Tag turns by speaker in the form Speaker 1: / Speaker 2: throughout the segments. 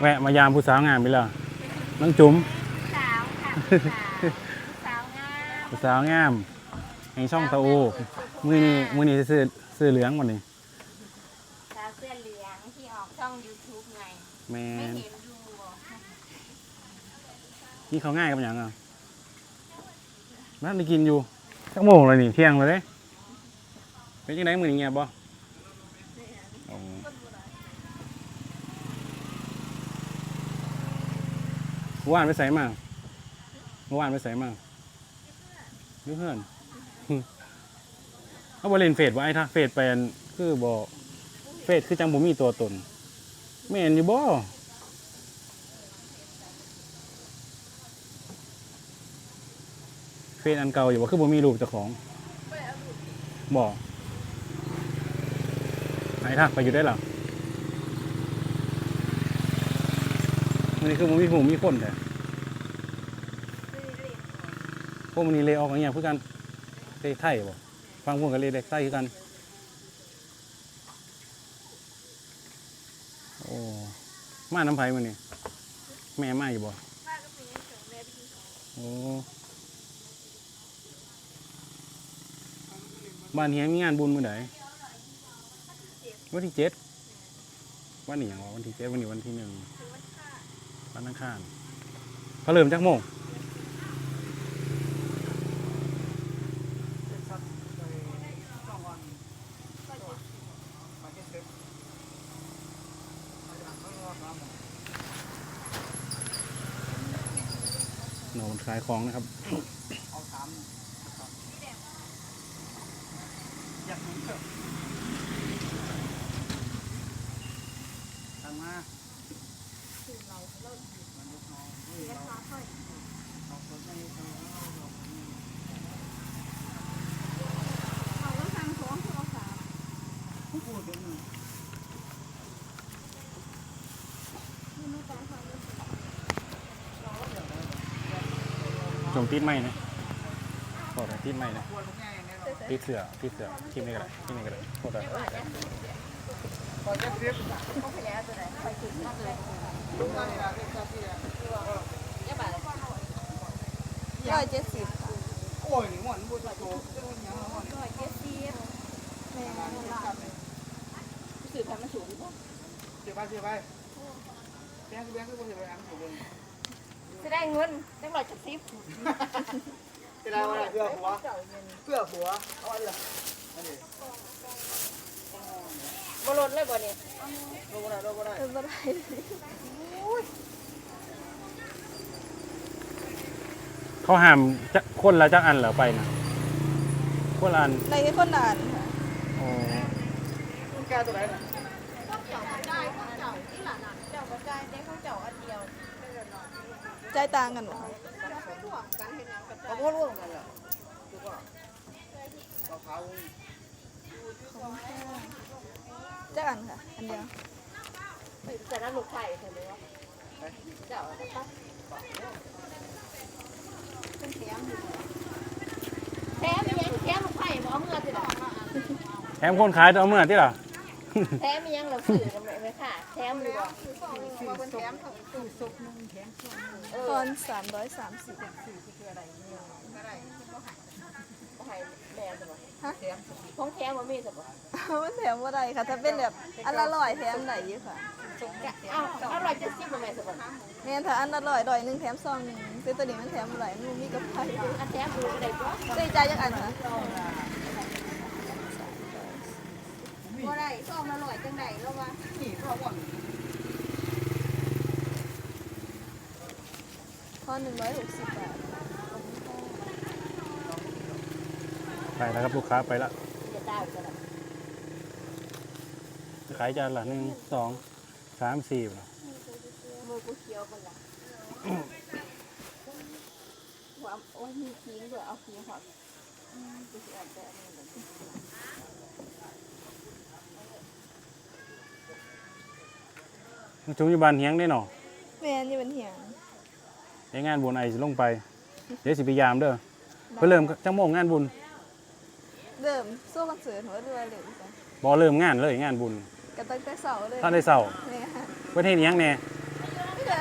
Speaker 1: แวะมายามผู้สาวงามไปแล้วน้องจุ๋ม
Speaker 2: สาวค่ะสาวงาม
Speaker 1: ผู้สาวงามแห่งช่องตะโอมือนี้มือนี้ซื้อซื้อเหลืองวันนี้
Speaker 2: สาวเสื้อเหลืองที่ออกช่อง YouTube ไง
Speaker 1: แม
Speaker 2: ไม่
Speaker 1: น
Speaker 2: เห็นดูบ่
Speaker 1: นี่เขาง่ายกับอย่างอะนั่นได้กินอยู่สักโมงเลยนี่เที่ยงเลยเด้เป็นยังไงมือนี้เงียบบ่ เมื่อวานไปใส่มาเมื่อวานไปใส่มาอยูเพื่อนเอาบอลเลนเฟดไอ้ทักเฟดไปอันคือบอเฟดคือจังบ่มีตัวตนแม่นอยู่บ่เฟดอันเก่าอยู่บ่คือบ่มีรูปเจ้าของบ่ไอ้ทักไปอยู่ได้หรอ มันนี่คือบ่มีผู้มีคนแท้พวกมันนี่เลยออกอย่างเงี้ยคือกันเตะไทยบ่ฟังพวกกันเลยเด็กใต้คือกัน โอ้มาน้ำไผ่มานี่แม่มาอยู่บ่โอ้บ้านเฮียมีงานบุญมื้อใดวันที่เจ็ดวันนี้หยังวะวันที่เจ็ดวันนี้วันที่หนึ่ง วันอังคารเขาเริ่มจากโมงหนูขายของนะครับ
Speaker 3: เอาถามอยากรู้เถอะทางมาพูดถึง
Speaker 1: จงติดไหมนะโทษนะติดไหมนะ
Speaker 3: พูดง่ายๆเนี่ยเรา
Speaker 1: ติดเสือติดเสือทิมนี่ก็ได้ทิมนี่ก็ได้โทษนะ
Speaker 3: พอจะเสียบ
Speaker 2: เขาขยายตัวไหนคอยถึงมากเลย
Speaker 3: ลุงมาเนี่ยนะที่ชอบที่เนี่ย
Speaker 2: ยอะบาท
Speaker 4: ร้อยเจ็ดสิบ
Speaker 3: โอ้ยหมอนบูชาโจะรู้ยังหมอน
Speaker 2: ร้อยเจ็ดสิบ
Speaker 4: แม่
Speaker 2: สื่อพันมันสูงบ่
Speaker 3: เสียไปเสียไป แบงค์แบงค์คือบูชาไปอันสูงเลย
Speaker 2: จะได้เงินได้ร้อยจ็ดสิบ
Speaker 3: จะได้ว่าเพื่อหัวเพื่อหัวเอาอะไรละอันนี้
Speaker 2: บ่ลดเลยบ่เนี่ย
Speaker 3: ลงก็ได้ลงก็ได้
Speaker 4: เป็ได้
Speaker 1: เขาห้ามจะคนละจักอันเหรอไปนะคนละอัน
Speaker 4: ในค่คนนานค่ะ
Speaker 1: โอ้
Speaker 3: คุณแกตัวไหนนะ
Speaker 4: ใจายต่างกันหนู
Speaker 3: เขาพูดร่วมกันเหรอคือว่าเราเขา
Speaker 4: จักอันค่ะ อันเดียว
Speaker 2: แต่นั้นลูกไข่เห็นไหมวะเจ้าอะไรปะแถมมียังแถมลูกไข่บ่เอาเมื่อสิล่ะ
Speaker 1: แถมคนขายต้องเอาเมื่อที่หรอ
Speaker 2: แถมมียังเราสื่อกันไหมค่ะแถมหรือบ่เอ
Speaker 4: ต
Speaker 2: อ
Speaker 4: อนสามร้อยสามสิบ
Speaker 2: บ่ให้แม่สิบ่
Speaker 4: ฮะ
Speaker 2: ของแถมบ่มีสิบ่
Speaker 4: มันแถมว่าได้ค่ะ ถ้าเป็นแบบอันละร้อยแถมไหนอยู่ค่ะ
Speaker 2: อ้าวอร่อยจะซิบบ่แม่สิบ่
Speaker 4: แม่นถ้าอันละร้อยร้อยหนึ่งแถมซองหนึ่งซื้อตัวนี้มันแถมอะไรมันมีกับไผ่
Speaker 2: อันแถมดูได้บ่
Speaker 4: ได้ใจายจักอันค่ะ
Speaker 2: บ่ได้ ซองละร้อยจังได๋แล้วว่า
Speaker 3: นี่เขาว่า
Speaker 4: ทอนหนึ่งร้อยหกสิบบาท
Speaker 1: ไปแล้วครับลูกค้าไปละ
Speaker 2: จะตายกันล่ะ
Speaker 1: ขายจานละหนึ่งสองสามสี่เหรอ
Speaker 2: มือกูเขียวกันล่ะว่าโอ้ยมีขิงด้วยเอาขิงหอดอืมกูสิเอาแต่อันนี้ ก่อน
Speaker 1: จุ่มอยู่บ้านเฮียงได้หนอ
Speaker 4: แม่นนี่เป็นเหียง
Speaker 1: ในงานบุญไอสิลงไป เดี๋ยวสิพยายามเด้อเพื่อเริ่มจังโมงงานบุญ
Speaker 4: เริ่มสู้คอนเสิร์ตหัวเรือเร็วจ้ะ
Speaker 1: บอเริ่มงานเลยงานบุญ
Speaker 4: กันตั้งแต่เสาร์เลย
Speaker 1: ท่านได้เศร้า
Speaker 4: แม่ค่ะ
Speaker 1: ประเทศนี้ยังแน่
Speaker 4: ปจะ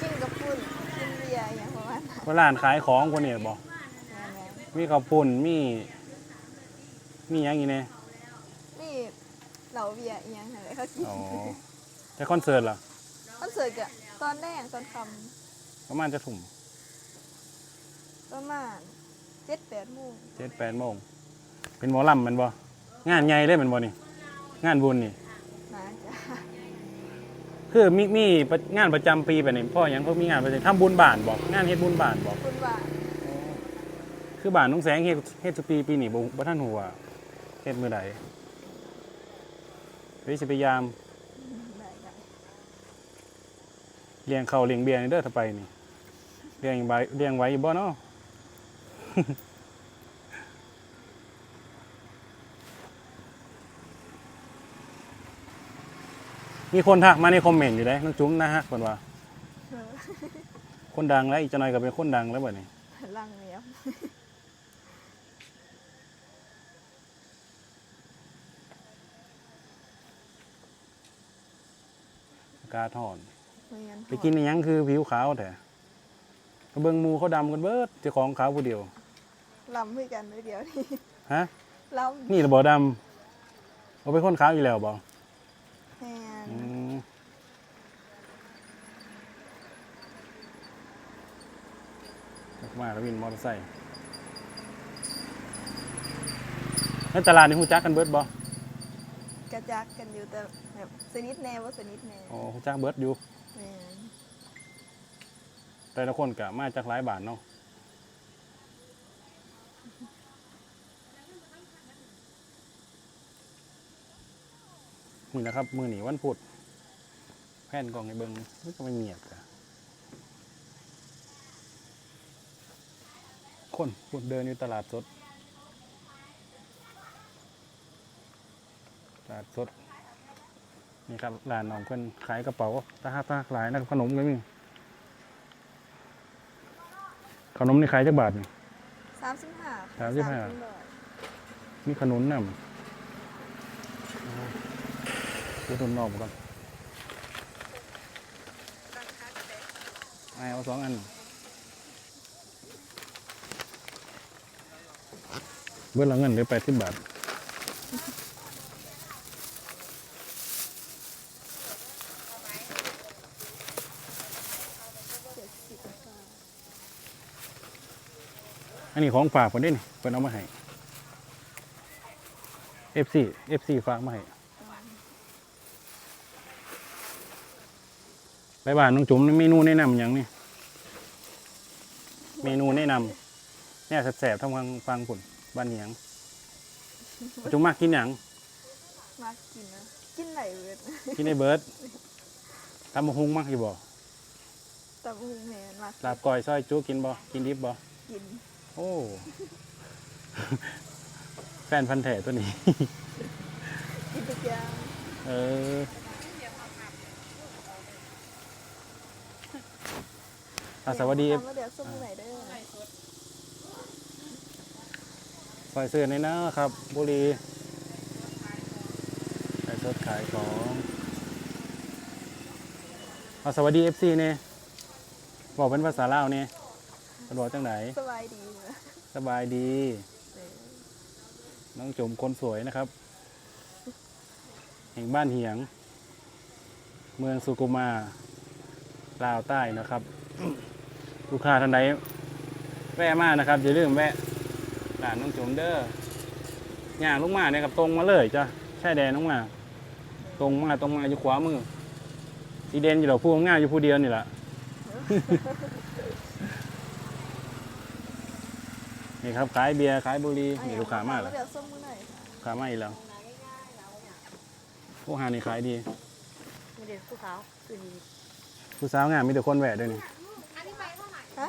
Speaker 4: กินกับปุ่นกินเบียร์อย่างประมาณนั้น
Speaker 1: ว่าร้านขายของคนนี้บอก
Speaker 4: แม่น
Speaker 1: มีข้าวปุ่นมี มีหยังอีกเนี่ย
Speaker 4: ๆนี่เหล่าเบียร์อีหยังอะไรเขากิน
Speaker 1: อ๋อ แต่คอนเสิร์ตล่ะ
Speaker 4: คอนเสิร์ตกะตอนแรกตอนค
Speaker 1: ประมาณจะถุ่มำ
Speaker 4: ประมาณเจ็ดแปดโมง
Speaker 1: เจ็ดแปดโมงเป็นหมอลำแมันบ่งานใหญ่เลยแมันบ่นี่ งานบุญนี่
Speaker 4: นะจ๊ะ
Speaker 1: คือมีมีประงานประจำปีแบบนี้พ่อหยังเขามีงานประจำทำบุญบ้านบอกงานเฮ็ดบุญบ้านบอก
Speaker 4: คุณว่า
Speaker 1: คือบ้านน้องแสงเฮ็ดเฮ็ดทุกปีปีนี้บ่บ่ทันหัวาเฮ็ดมื้อใดเฮ้ยสิพยายาม
Speaker 4: ได้ได้
Speaker 1: เลี้ยงข้าวเลี้ยงเบียร์นี่เด้อถ้าไปนี่เลี้ยงไว้เลี้ยงไว้อยู่บ่เนาะมีคนทักมาในคอมเมนต์อยู่เด้น้องจุ้มนะฮะเพิ่นว่า
Speaker 4: เออ
Speaker 1: คนดังแล้วอีกจะหน่อยก็เป็นคนดังแล้วบัดนี้
Speaker 4: ลังเนี้ย
Speaker 1: อากาศร้อน
Speaker 4: เมียน
Speaker 1: ไปกินอีหยังคือผิวขาวแต่ก็เบิ่งหมู่เขาดำกันเบิดเจ้าของขาวผู้เดียว
Speaker 4: ลำด้วยกันเลยเดียวนี่
Speaker 1: ฮะ
Speaker 4: ล
Speaker 1: นี่ระบ่ดำเอาเป็นคนขาวอยู่แล้วบ่ำ
Speaker 4: แมน
Speaker 1: อืมมาแล้ววินมอเตอร์ไซค์แล้วตลาดนี่ฮู้จักกันเบิดบ่
Speaker 4: กระจักกันอยู่แต่แบบสนิทแน่ว่าสนิทแน่
Speaker 1: อ๋อฮู้จักเบิดอยู่
Speaker 4: แต่
Speaker 1: ละคนก็มาจากหลายบ้านเนาะนี่นะครับ มือหนีวันพุธแผ่นกองให้เบิงมันก็ไม่เงียบกะคนพูดเดินอยู่ตลาดสด ตลาดสด นี่ครับร้านน้องเพิ่นขายกระเป๋าตาฮักตาฮักหลายนะครับขนมก็มีขนมนี่ขายจักบาทนี่
Speaker 4: สามสิบห้า
Speaker 1: สามสิบห้า มีขนุนนำดูตุนนอกก่อนไอเอาสองอัน เบื้องหลังเงินเหลือแปดสิบบาท
Speaker 4: เจ็ดสิบกว่า
Speaker 1: อันนี้ของฝากคนนี้นี่เพิ่นเอามาให้ FC FC ฝากมาให้ไปบ้านน้องจุ๋มนี่เมนูแนะนำหยังนี่เมนูแนะนำเนี่ยแสบๆทำฟังฟังผุนบ้านเหียงจุ๋มมากกินหยัง
Speaker 4: มากกินนะกินไหนเวิร์ด
Speaker 1: กินในเบิร์ดทำมะฮุงมากอยู่บ่
Speaker 4: ตำหุงแมนมาก
Speaker 1: ลาบก้อยซอยจุกินบ่กินดิบบ่
Speaker 4: กิน
Speaker 1: โอ้ แฟนพันธุ์แท้ตัวนี้
Speaker 4: กินทุกอย่าง
Speaker 1: เออ อะสวัสดี
Speaker 4: ทำมาเดี๋ยวส้มไหนเด้อ
Speaker 1: ซอยเสื้อในนะครับ บุรีขายสดขายของอะสวัสดีเอฟซีเนี่ยบอกเป็นภาษาลาวเนี่ย เป็นบอกจังไหน
Speaker 4: สบายดีเลย
Speaker 1: สบายดี
Speaker 4: เออ
Speaker 1: น้องจุ๋มคนสวยนะครับ แห่งบ้านเหียง เมืองสุกุมาลาวใต้นะครับ ลูกค้าท่านใดแวะมานะครับอย่าลืมแวะร้านน้องจุ๋มเด้อย่างลูกมาเนี่ยกับตรงมาเลยจ้ะใช่แดนน้องมา ตรงมาตรงมาอยู่ขวามือสีเดนอยู่หรอกผู้ง่ายอยู่ผู้เดียวนี่แหละ นี่ครับขายเบียร์ขายบุหรี่นี่ลูกค้ามากเลย
Speaker 4: เดี๋ยวส้มมือไหนค่ะ
Speaker 1: ขายมาอีกแล้วพวกหานี่ขายดี
Speaker 2: มีเด็กผู้สาวคือดี
Speaker 1: ผู้สาวงามมีแต่คนแหวะด้วยนี่
Speaker 4: ฮะ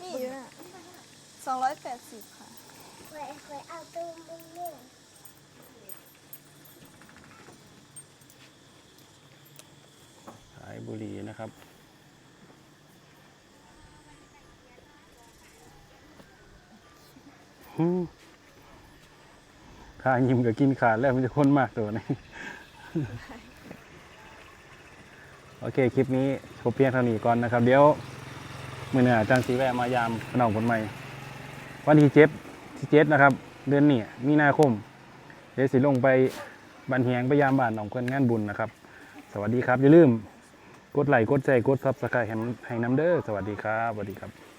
Speaker 4: นี่อยู่น่ะสองร้อยแปดสิบค่ะ
Speaker 5: เคยเคยเอาตู้มุ้งมิ้ง
Speaker 1: ขายบุหรี่นะครับ ข้ายิ้มกับกินขาดแล้วมันจะคนมากตัวนี้ โอเค คลิปนี้ครบเพียงเท่านี้ก่อนนะครับ เดี๋ยวมือหน้าจังสีแวะมายามขนมคนใหม่ วันที่เจ็ดที่เจ็ดนะครับ เดือนนี้มีนาคม เดี๋ยวสิลงไปบันเฮียงไปยามบ้านของคนงานบุญนะครับ สวัสดีครับ อย่าลืม กดไลค์กดแชร์กดซับสไครต์ให้น้ำเด้อสวัสดีครับสวัสดีครับ